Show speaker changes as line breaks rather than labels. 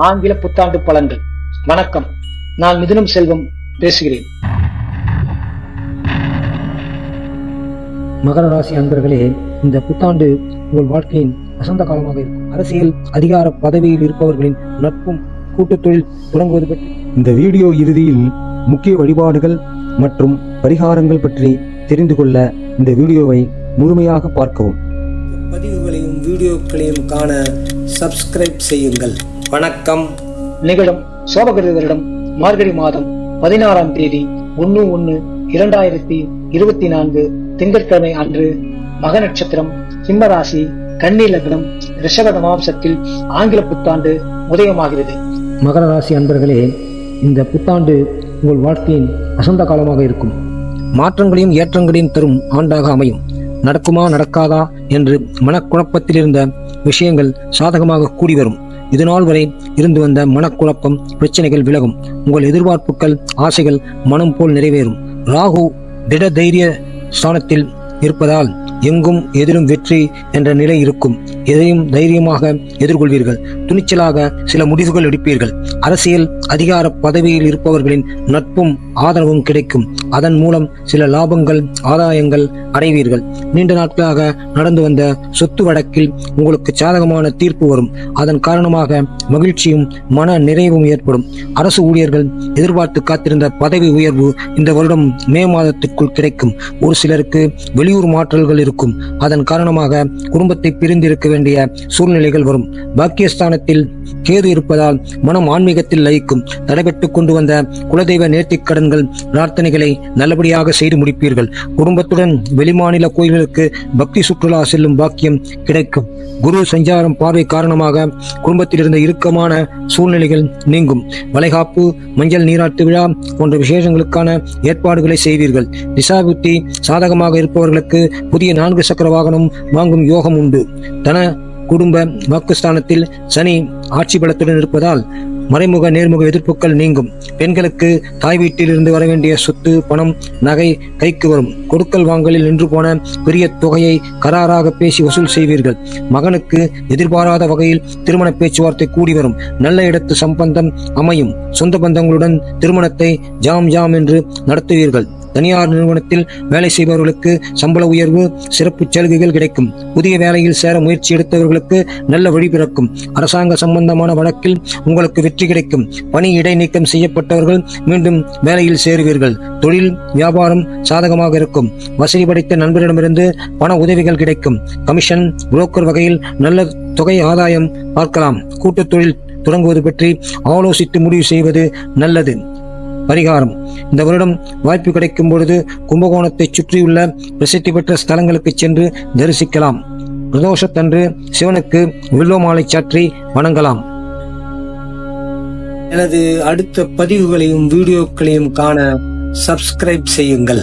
ஆங்கில புத்தாண்டு பலன்கள். வணக்கம். நான் மிதுனம் செல்வம் பேசுகிறேன். மகர ராசி அன்பர்களே இந்த புத்தாண்டு உங்கள் வாழ்க்கையின் வசந்த காலமாக இருக்கும். அரசியல் அதிகார பதவியில் இருப்பவர்களின் நட்பும் கூட்டுத் தொழில் தொடங்குவது பற்றி.
இந்த வீடியோ இறுதியில் முக்கிய வழிபாடுகள் மற்றும் பரிகாரங்கள் பற்றி தெரிந்து கொள்ள இந்த வீடியோவை முழுமையாக பார்க்கவும்.
பதிவுகளையும் வீடியோக்களையும் காண சப்ஸ்கிரைப் செய்யுங்கள். வணக்கம்.
நிகழும் சோபகிருத வருடம் மார்கழி மாதம் பதினாறாம் தேதி ஒன்னு ஒன்னு இரண்டாயிரத்தி இருபத்தி நான்கு திங்கட்கிழமை அன்று மக நட்சத்திரம் சிம்ம ராசி கன்னி லக்னம் ரிஷபத மாம்சத்தில் ஆங்கில புத்தாண்டு உதயமாகிறது. மகர ராசி அன்பர்களே இந்த புத்தாண்டு உங்கள் வாழ்க்கையின் வசந்த காலமாக இருக்கும். மாற்றங்களையும் ஏற்றங்களையும் தரும் ஆண்டாக அமையும். நடக்குமா நடக்காதா என்று மனக்குழப்பத்தில் இருந்த விஷயங்கள் சாதகமாக கூடி வரும் இதுநாள் வரை இருந்து வந்த மனக்குழப்பம் பிரச்சனைகள் விலகும். உங்கள் எதிர்பார்ப்புகள் ஆசைகள் மனம் போல் நிறைவேறும். ராகு திட தைரிய ஸ்தானத்தில் இருப்பதால் எங்கும் எதிரும் வெற்றி என்ற நிலை இருக்கும். எதையும் தைரியமாக எதிர்கொள்வீர்கள். துணிச்சலாக சில முடிவுகள் எடுப்பீர்கள். அரசியல் அதிகார பதவியில் இருப்பவர்களின் நட்பும் ஆதரவும் கிடைக்கும். அதன் மூலம் சில லாபங்கள் ஆதாயங்கள் அடைவீர்கள். நீண்ட நாட்களாக நடந்து வந்த சொத்து வழக்கில் உங்களுக்கு சாதகமான தீர்ப்பு வரும். அதன் காரணமாக மகிழ்ச்சியும் மன நிறைவும் ஏற்படும். அரசு ஊழியர்கள் எதிர்பார்த்து காத்திருந்த பதவி உயர்வு இந்த வருடம் மே மாதத்திற்குள் கிடைக்கும். ஒரு சிலருக்கு வெளியூர் மாற்றல்கள் இருக்கும். அதன் காரணமாக குடும்பத்தை பிரிந்திருக்க வேண்டிய சூழ்நிலைகள் வரும். பாக்கியஸ்தானத்தில் கேது இருப்பதால் மனம் ஆன்மீகத்தில் லயிக்கும். தடைபட்டு கொண்டு வந்த குலதெய்வ நேர்த்திக் கடன்கள் பிரார்த்தனைகளை நல்லபடியாக செய்து முடிப்பீர்கள். குடும்பத்துடன் வெளிமாநில கோயில்களுக்கு பக்தி சுற்றுலா செல்லும் பாக்கியம் கிடைக்கும். குரு சஞ்சாரம் பார்வை காரணமாக குடும்பத்தில் இருந்த இறுக்கமான சூழ்நிலைகள் நீங்கும். வளைகாப்பு மஞ்சள் நீராட்டு விழா போன்ற விசேஷங்களுக்கான ஏற்பாடுகளை செய்வீர்கள். திசாபுத்தி சாதகமாக இருப்பவர்களுக்கு புதிய நான்கு சக்கர வாகனம் வாங்கும் யோகம் உண்டு. தன குடும்ப வாக்குஸ்தானத்தில் சனி ஆட்சி பலத்துடன் இருப்பதால் மறைமுக நேர்முக எதிர்ப்புகள் நீங்கும். பெண்களுக்கு தாய் வீட்டில் இருந்து வர வேண்டிய சொத்து பணம் நகை கைக்கு வரும். கொடுக்கல் வாங்கலில் நின்று போன பெரிய தொகையை கராராக பேசி வசூல் செய்வீர்கள். மகனுக்கு எதிர்பாராத வகையில் திருமண பேச்சுவார்த்தை கூடி வரும். நல்ல இடத்து சம்பந்தம் அமையும். சொந்த பந்தங்களுடன் திருமணத்தை ஜாம் ஜாம் என்று நடத்துவீர்கள். தனியார் நிறுவனத்தில் வேலை செய்பவர்களுக்கு சம்பள உயர்வு சிறப்பு சலுகைகள் கிடைக்கும். புதிய வேலையில் சேர முயற்சி எடுத்தவர்களுக்கு நல்ல வழி பிறக்கும். அரசாங்க சம்பந்தமான வழக்கில் உங்களுக்கு வெற்றி கிடைக்கும். பணி இடைநீக்கம் செய்யப்பட்டவர்கள் மீண்டும் வேலையில் சேருவீர்கள். தொழில் வியாபாரம் சாதகமாக இருக்கும். வசதி படைத்த நண்பரிடமிருந்து பண உதவிகள் கிடைக்கும். கமிஷன் புரோக்கர் வகையில் நல்ல தொகை ஆதாயம் பார்க்கலாம். கூட்டுத் தொழில் தொடங்குவது பற்றி ஆலோசித்து முடிவு செய்வது நல்லது. பரிகாரம். இந்த வருடம் வாய்ப்பு கிடைக்கும் பொழுது கும்பகோணத்தை சுற்றியுள்ள பிரசித்தி பெற்ற ஸ்தலங்களுக்கு சென்று தரிசிக்கலாம். பிரதோஷத்தன்று சிவனுக்கு வில்லோ மாலை சாற்றி வணங்கலாம்.
எனது அடுத்த பதிவுகளையும் வீடியோக்களையும் காண சப்ஸ்கிரைப் செய்யுங்கள்.